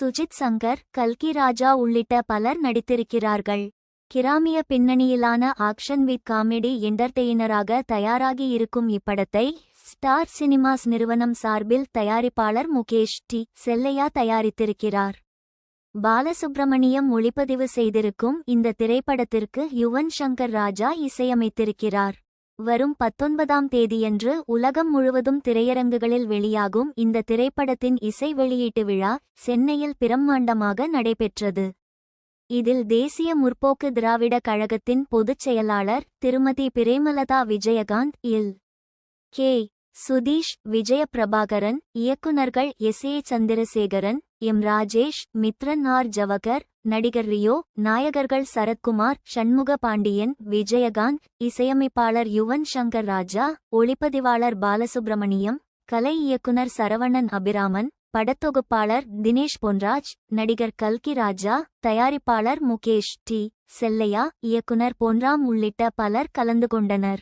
சுஜித் சங்கர் கல்கி ராஜா உள்ளிட்ட பலர் நடித்திருக்கிறார்கள். கிராமிய பின்னணியிலான ஆக்ஷன் வித் காமெடி என்டர்டெய்னராக தயாராகி இருக்கும் இப்படத்தை ஸ்டார் சினிமாஸ் நிறுவனம் சார்பில் தயாரிப்பாளர் முகேஷ் டி. செல்லையா தயாரித்திருக்கிறார். பாலசுப்ரமணியம் ஒளிப்பதிவு செய்திருக்கும் இந்த திரைப்படத்திற்கு யுவன் சங்கர் ராஜா இசையமைத்திருக்கிறார். வரும் பத்தொன்பதாம் தேதியன்று உலகம் முழுவதும் திரையரங்குகளில் வெளியாகும் இந்த திரைப்படத்தின் இசை வெளியீட்டு விழா சென்னையில் பிரம்மாண்டமாக நடைபெற்றது. இதில் தேசிய முற்போக்கு திராவிட கழகத்தின் பொதுச் செயலாளர் திருமதி பிரேமலதா விஜயகாந்த் இல். கே. சுதீஷ் விஜய பிரபாகரன் இயக்குநர்கள் S. A. Chandrasekaran M. Rajesh Mithran R. Jawahar நடிகர் ரியோ நாயகர்கள் சரத்குமார் சண்முக பாண்டியன் விஜயகாந்த் இசையமைப்பாளர் யுவன் சங்கர் ராஜா ஒளிப்பதிவாளர் பாலசுப்ரமணியம் கலை இயக்குனர் சரவணன் அபிராமன் படத்தொகுப்பாளர் தினேஷ் பொன்ராஜ் நடிகர் கல்கி ராஜா தயாரிப்பாளர் முகேஷ் டி. செல்லையா இயக்குனர் பொன்ராம் உள்ளிட்ட பலர் கலந்து கொண்டனர்.